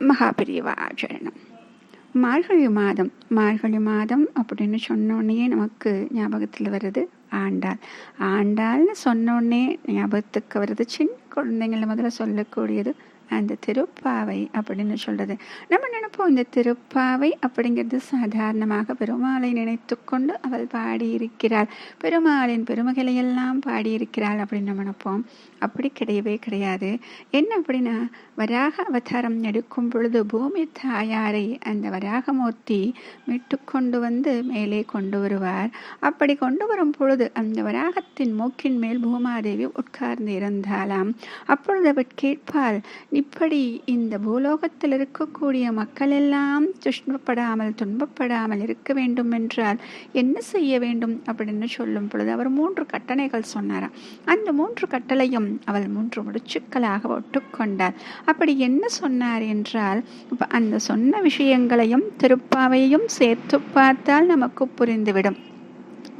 மகாபிரிவா ஆச்சரணம் மார்கழி மாதம் மார்கழி மாதம் அப்படின்னு சொன்னோடனே நமக்கு ஞாபகத்தில் வருது ஆண்டாள். ஆண்டாள்னு சொன்னோடனே ஞாபகத்துக்கு வருது சின்ன குழந்தைங்கள முதல்ல சொல்லக்கூடியது அந்த திருப்பாவை அப்படின்னு சொல்றது. நம்ம நினைப்போம் இந்த திருப்பாவை அப்படிங்கிறது சாதாரணமாக பெருமாளை நினைத்து கொண்டு அவள் பாடியிருக்கிறாள். பெருமாளின் பெருமகளையெல்லாம் பாடியிருக்கிறாள் அப்படின்னு நம்ம நினைப்போம். அப்படி கிடையவே கிடையாது. என்ன அப்படின்னா வராக அவதாரம் எடுக்கும் பொழுது பூமி தாயாரை அந்த வராகமூர்த்தி மீட்டு கொண்டு வந்து மேலே கொண்டு வருவார். அப்படி கொண்டு வரும் பொழுது அந்த வராகத்தின் மூக்கின் மேல் பூமாதேவி உட்கார்ந்து இருந்தாலாம் அப்பொழுது அவர் கேட்பாள் இப்படி இந்த பூலோகத்தில் இருக்கக்கூடிய மக்கள் எல்லாம் துஷ்டப்படாமல் துன்பப்படாமல் இருக்க வேண்டும் என்றால் என்ன செய்ய வேண்டும் அப்படின்னு சொல்லும் பொழுது அவர் மூன்று கட்டளைகள் சொன்னாராம். அந்த மூன்று கட்டளையும் அவள் மூன்று முடிச்சுக்களாக ஒட்டுக்கொண்டார் அப்படி என்ன சொன்னார் என்றால் அந்த சொன்ன விஷயங்களையும் திருப்பாவையும் சேர்த்து பார்த்தால் நமக்கு புரிந்துவிடும்.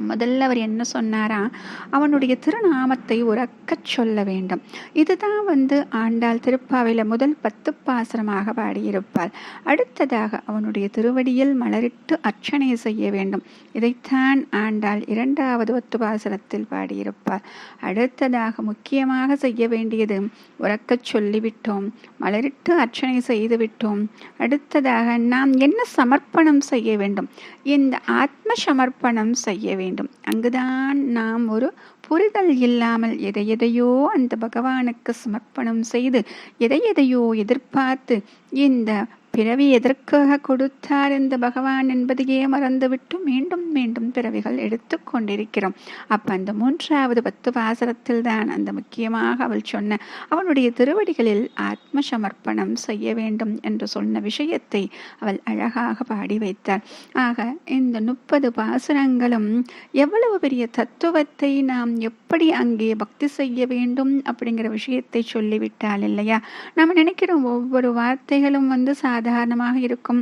முதல்ல அவர் என்ன சொன்னாரா? அவனுடைய திருநாமத்தை உறக்கச் சொல்ல வேண்டும். இதுதான் வந்து ஆண்டாள் திருப்பாவையில் முதல் பத்து பாசனமாக பாடியிருப்பாள். அடுத்ததாக அவனுடைய திருவடியில் மலரிட்டு அர்ச்சனை செய்ய வேண்டும். இதைத்தான் ஆண்டாள் இரண்டாவது ஒத்து பாசனத்தில் பாடியிருப்பாள். அடுத்ததாக முக்கியமாக செய்ய வேண்டியது உறக்கச் சொல்லிவிட்டோம் மலரிட்டு அர்ச்சனை செய்து விட்டோம். அடுத்ததாக நாம் என்ன சமர்ப்பணம் செய்ய வேண்டும்? இந்த ஆத்ம சமர்ப்பணம் செய்ய வேண்டும்? வேண்டும். அங்குதான் நாம் ஒரு புரிதல் இல்லாமல் எதை எதையோ அந்த பகவானுக்கு சமர்ப்பணம் செய்து எதை எதையோ எதிர்பார்த்து இந்த பிறவி எதற்காக கொடுத்தார் இந்த பகவான் என்பதையே மறந்துவிட்டு மீண்டும் மீண்டும் பிறவிகள் எடுத்து கொண்டிருக்கிறோம். அப்ப அந்த மூன்றாவது பத்து பாசரத்தில் தான் அந்த முக்கியமாக அவள் சொன்ன அவனுடைய திருவடிகளில் ஆத்ம சமர்ப்பணம் செய்ய வேண்டும் என்று சொன்ன விஷயத்தை அவள் அழகாக பாடி வைத்தார் ஆக இந்த முப்பது பாசுரங்களும் எவ்வளவு பெரிய தத்துவத்தை நாம் எப்படி அங்கே பக்தி செய்ய வேண்டும் அப்படிங்கிற விஷயத்தை சொல்லிவிட்டால் இல்லையா? நம்ம நினைக்கிறோம் ஒவ்வொரு வார்த்தைகளும் வந்து சாதாரணமாக இருக்கும்.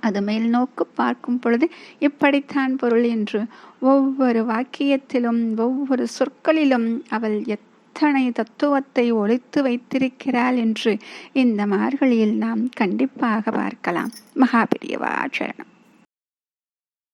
அது மேல் நோக்கு பார்க்கும் பொழுது இப்படித்தான் பொருள் என்று ஒவ்வொரு வாக்கியத்திலும் ஒவ்வொரு சொற்களிலும் அவள் எத்தனை தத்துவத்தை ஒழித்து வைத்திருக்கிறாள் என்று இந்த மார்கழியில் நாம் கண்டிப்பாக பார்க்கலாம். மகாபிரியவா சரணம்.